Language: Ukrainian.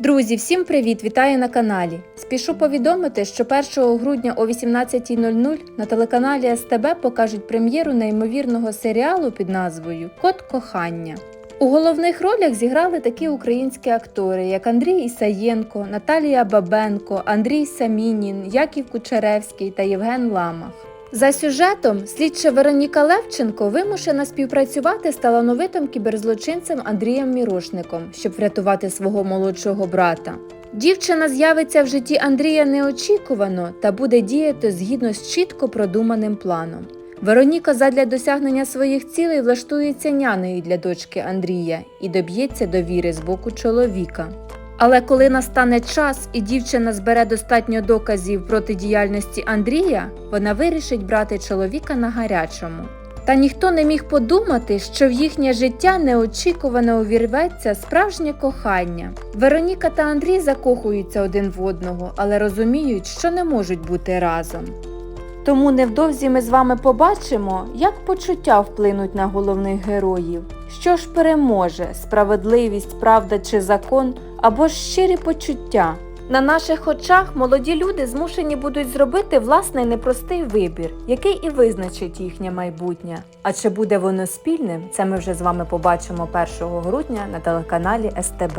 Друзі, всім привіт! Вітаю на каналі. Спішу повідомити, що 1 грудня о 18.00 на телеканалі СТБ покажуть прем'єру неймовірного серіалу під назвою Код кохання. У головних ролях зіграли такі українські актори, як Андрій Ісаєнко, Наталія Бабенко, Андрій Самінін, Яків Кучеревський та Євген Ламах. За сюжетом слідча Вероніка Левченко вимушена співпрацювати з талановитим кіберзлочинцем Андрієм Мірошником, щоб врятувати свого молодшого брата. Дівчина з'явиться в житті Андрія неочікувано та буде діяти згідно з чітко продуманим планом. Вероніка задля досягнення своїх цілей влаштується нянею для дочки Андрія і доб'ється довіри з боку чоловіка. Але коли настане час і дівчина збере достатньо доказів проти діяльності Андрія, вона вирішить брати чоловіка на гарячому. Та ніхто не міг подумати, що в їхнє життя неочікувано увірветься справжнє кохання. Вероніка та Андрій закохуються один в одного, але розуміють, що не можуть бути разом. Тому невдовзі ми з вами побачимо, як почуття вплинуть на головних героїв. Що ж переможе справедливість, правда чи закон або ж щирі почуття. На наших очах молоді люди змушені будуть зробити власний непростий вибір, який і визначить їхнє майбутнє. А чи буде воно спільним, це ми вже з вами побачимо 1 грудня на телеканалі СТБ.